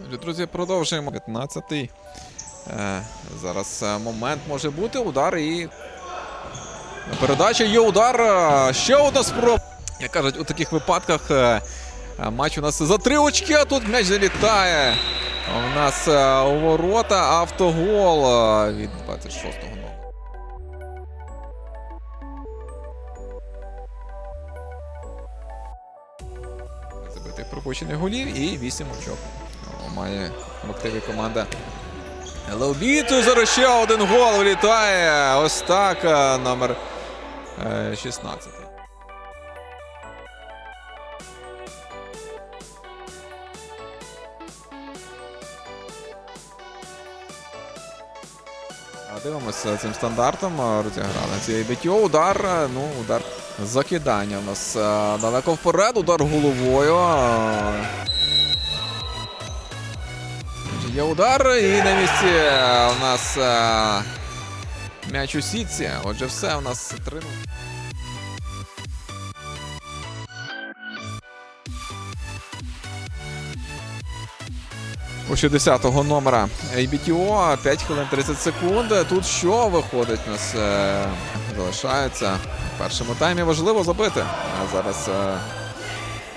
Друзі, продовжуємо. 15-й. Е, зараз е, момент може бути. Удар і. Передача є удар. Е, Ще одна спроба. Як кажуть, у таких випадках матч у нас за три очки, а тут м'яч залітає. У нас у ворота автогол від 26-го номера. Забитих пропущених голів і 8 очок. Має в активі команда Леобіту. Зараз ще один гол влітає. Ось так. е, Номер е, 16. Дивимося цим стандартом. е, Розіграли цієї битьо. Удар. е, Ну, удар закидання. У нас е, далеко вперед. Удар головою. Є удар і на місці е, у нас е, м'яч у сітці. Отже, все у нас 3 У 60-го номера ABTO 5 хвилин 30 секунд. Тут що виходить у нас? е, Залишається в першому таймі важливо забити. А зараз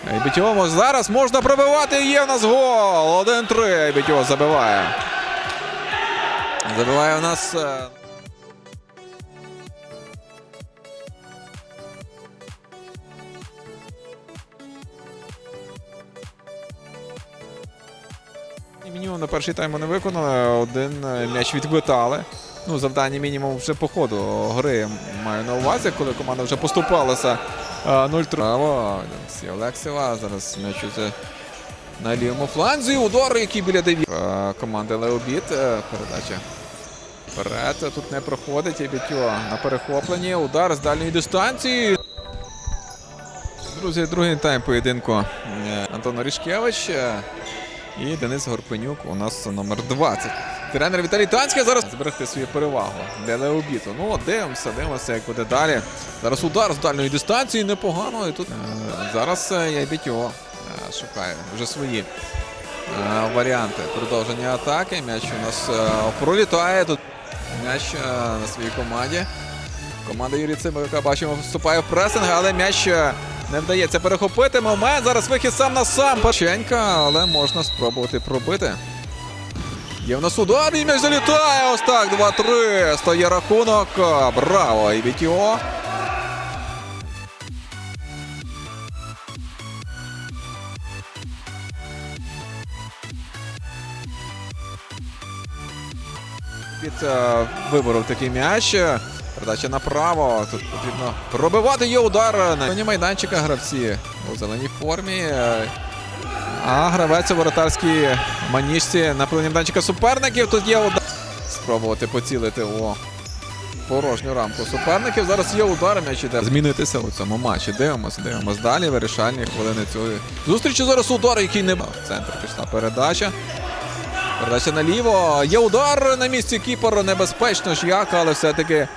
ABTO зараз можна пробивати. Є в нас гол. 1-3 ABTO забиває. Забиває у нас. е, Мінімум на перший тайм не виконали. Один е, м'яч відквитали. Ну, завдання мінімум вже по ходу гри маю на увазі, коли команда вже поступалася 0-3. Право, Олексій Олексєва. Зараз м'яч уже на лівому фланзі. Удар, який біля дев'ять. Команда Леобіт. е, Передача. Вперед. Тут не проходить. Ебітьо на перехопленні. Удар з дальньої дистанції. Друзі, другий тайм поєдинку е, Антон Орішкевич. І Денис Горпенюк у нас номер 20. Тренер Віталій Танський зараз зберегти свою перевагу для Леобіту. Ну, дивимося, дивимося, як буде далі. Зараз удар з дальньої дистанції непогано. І тут е, зараз е, Ябітьо е, шукає вже свої варіанти продовження атаки. М'яч у нас пролітає. Тут м'яч на своїй команді. Команда Юрій Цимика, бачимо, вступає в пресинг, але м'яч не вдається перехопити. Момент. Зараз вихід сам на сам. Паченка, але можна спробувати пробити. Є в нас удар, і м'яч залітає. Ось так, 2-3. Стає рахунок. Браво! І Вітіо. Під е, виборов такий м'яч. Передача направо. Тут потрібно пробивати є удар на зоні майданчика гравці у зеленій формі. А гравець у воротарській маніжці на половині майданчика суперників. Тут є удар. Спробувати поцілити у порожню рамку суперників. Зараз є удар, м'яч іде змінитися у цьому матчі. Дивимося, дивимося далі. Вирішальні хвилини цієї зустрічі. Зараз удар, який не в центр пішла передача. Передача наліво. Є удар на місці кіпер. Небезпечно ж як, але все-таки